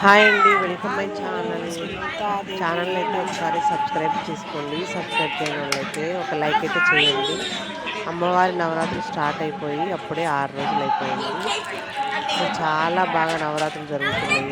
Hi అండి welcome my channel. Channel అయితే ఒకసారి సబ్స్క్రైబ్ చేసుకోండి. సబ్స్క్రైబ్ చేయడం అయితే ఒక లైక్ అయితే చేయండి. అమ్మవారి నవరాత్రి స్టార్ట్ అయిపోయి అప్పుడే ఆరు రోజులు అయిపోయింది. చాలా బాగా నవరాత్రులు జరుగుతున్నాయి.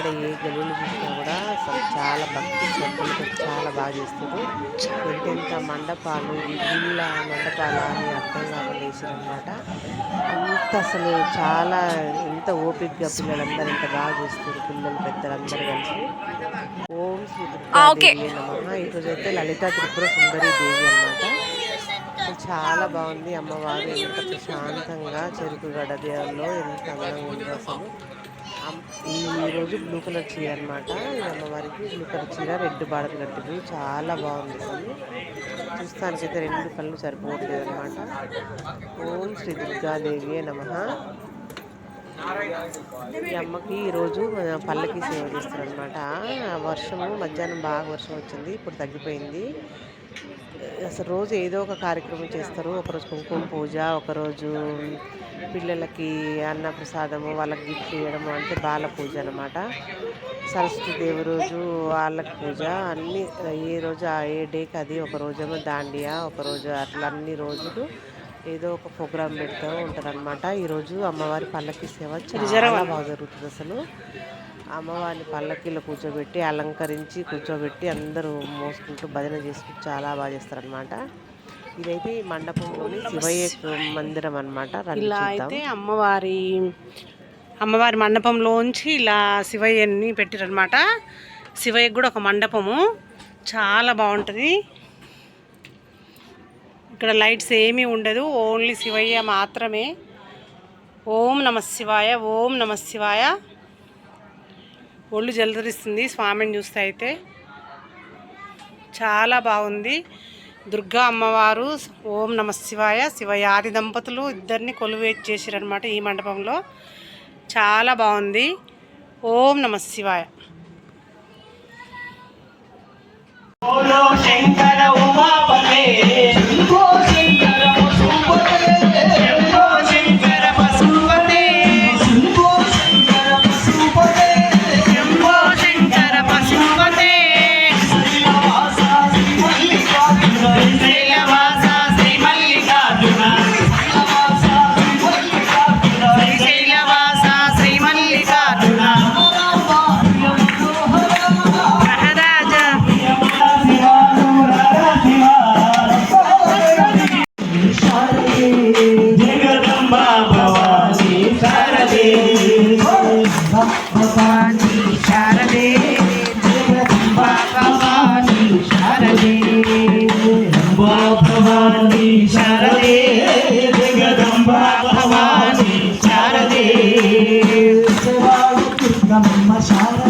ఎక్కడ ఏ గలువులు చూసినా కూడా అసలు చాలా భక్తి శ్రద్ధలతో చాలా బాగా చేస్తారు. ఎంతెంత మండపాలు ఇళ్ళ మండపాలు అని అర్థం కాకుండా వేసారనమాట అంత అసలు చాలా ఎంత ఓపికగా పిల్లలందరూ ఎంత బాగా చేస్తారు. పిల్లలు పెద్దలందరూ కలిసి. ఓం శ్రీ దుర్గాదేవి నమ. లలిత త్రిపుర సుందరి దేవి అనమాట చాలా బాగుంది. అమ్మవారు ఎంత ప్రశాంతంగా చెరుకు గడదేవుల్లో ఎంత అందంగా ఉంది అసలు. ఈరోజు ఈ రోజు బ్లూ కలర్ చీర అనమాట ఈ అమ్మవారికి బ్లూ కలర్ చీర రెడ్ బార్డర్ కట్టింది చాలా బాగుంది అసలు చూస్తానికైతే రెండు కళ్ళు సరిపోవట్లేదు అనమాట ఓం శ్రీ దుర్గాదేవి నమ. ఈ అమ్మకి ఈరోజు పళ్ళకి సేవ చేస్తారు అనమాట వర్షము మధ్యాహ్నం బాగా వర్షం వచ్చింది. ఇప్పుడు తగ్గిపోయింది. అసలు రోజు ఏదో ఒక కార్యక్రమం చేస్తారు. ఒకరోజు కుంకుమ పూజ ఒకరోజు పిల్లలకి అన్న ప్రసాదము వాళ్ళకి గిఫ్ట్ ఇవ్వడము అంటే బాల పూజ అనమాట సరస్వతి దేవి రోజు వాళ్ళకి పూజ. అన్నీ ఏ రోజు ఆ ఏ డేకి అది ఒక రోజేమో దాండియా ఒక రోజు అట్లా అన్ని రోజులు ఏదో ఒక ప్రోగ్రామ్ పెడుతూ ఉంటారనమాట ఈరోజు అమ్మవారి పల్లకి సేవ చాలా బాగా జరుగుతుంది అసలు. అమ్మవారిని పల్లకీలో కూర్చోబెట్టి అలంకరించి కూర్చోబెట్టి అందరూ మోసుకుంటూ భజన చేసుకుంటూ చాలా బాగా చేస్తారనమాట ఇదైతే ఈ మండపంలోని శివయ్య మందిరం అనమాట ఇలా అయితే అమ్మవారి అమ్మవారి మండపంలోంచి ఇలా శివయ్యని పెట్టారనమాట శివయ్యకి కూడా ఒక మండపము. చాలా బాగుంటుంది. ఇక్కడ లైట్స్ ఏమీ ఉండదు ఓన్లీ శివయ్య మాత్రమే. ఓం నమ శివాయ ఓం నమ శివాయ. ఒళ్ళు జలదరిస్తుంది స్వామిని చూస్తే అయితే. చాలా బాగుంది. దుర్గా అమ్మవారు ఓం నమ శివాయ శివయాది దంపతులు ఇద్దరిని కొలువే చేశారనమాట ఈ మండపంలో. చాలా బాగుంది. ఓం నమ శివాయ. శారదే భవానీ శారదే జగదంబా భవానీ శారదే అంబా భవానీ శారదే జగదంబా భవాని శారదే దుర్గమ్మ శారదే